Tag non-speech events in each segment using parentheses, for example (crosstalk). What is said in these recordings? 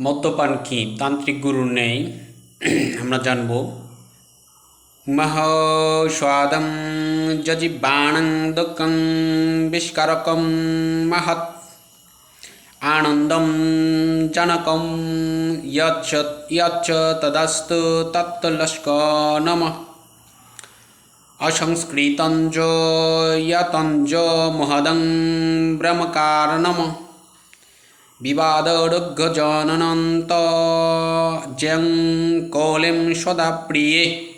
মদ্যপান কি? তান্ত্রিক গুরুর নেই। (clears throat) আমরা জানব। মহ স্বাদম যজিবাণং দুঃখং বিষ্কারকম মহৎ আনন্দম জনকম তদস্তু তত্তলস্ক নমঃ। অসংস্কৃতঞ্জ, যতঞ্জ মহদং ব্রহ্মকারণম বিবাদরুগ্ধজনন্ত জ্যং কৌলিম সদা প্রিয়ে।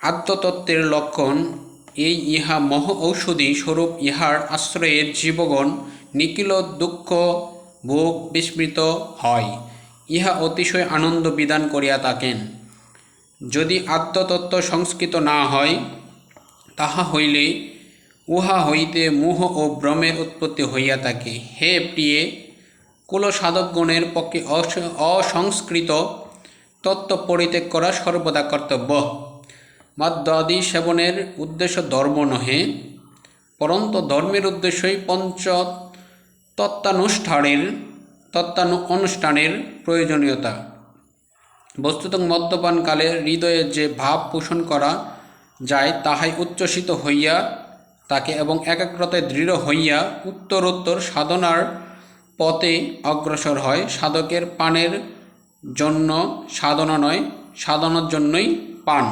আত্মতত্ত্বের লক্ষণ, এই ইহা মহ ঔষধি স্বরূপ, ইহার আশ্রয়ে জীবগণ নিখিল দুঃখ ভোগ বিস্মৃত হয়। ইহা অতিশয় আনন্দ বিধান করিয়া থাকেন। যদি আত্মতত্ত্ব সংস্কৃত না হয়, তাহা হইলে উহা হইতে মোহ ও ভ্রমের উৎপত্তি হইয়া থাকে। হে প্রিয়ে কুল সাধকগণের পক্ষে অস- অসংস্কৃত তত্ত্ব পরিত্যাগ করা সর্বদা কর্তব্য। মদ্যাদি সেবনের উদ্দেশ্য ধর্ম নহে, পরন্তু ধর্মের উদ্দেশ্যই পঞ্চ তত্ত্বানুষ্ঠানের তত্ত্বানু অনুষ্ঠানের প্রয়োজনীয়তা। বস্তুত মদ্যপানকালে হৃদয়ে যে ভাব পোষণ করা যায়, তাহাই উচ্ছ্বসিত হইয়া তাকে এবং একাগ্রতায় দৃঢ় হইয়া উত্তরোত্তর সাধনার পথে অগ্রসর হয়। সাধকের পানের জন্য সাধনা নয়, সাধনার জন্যই পান।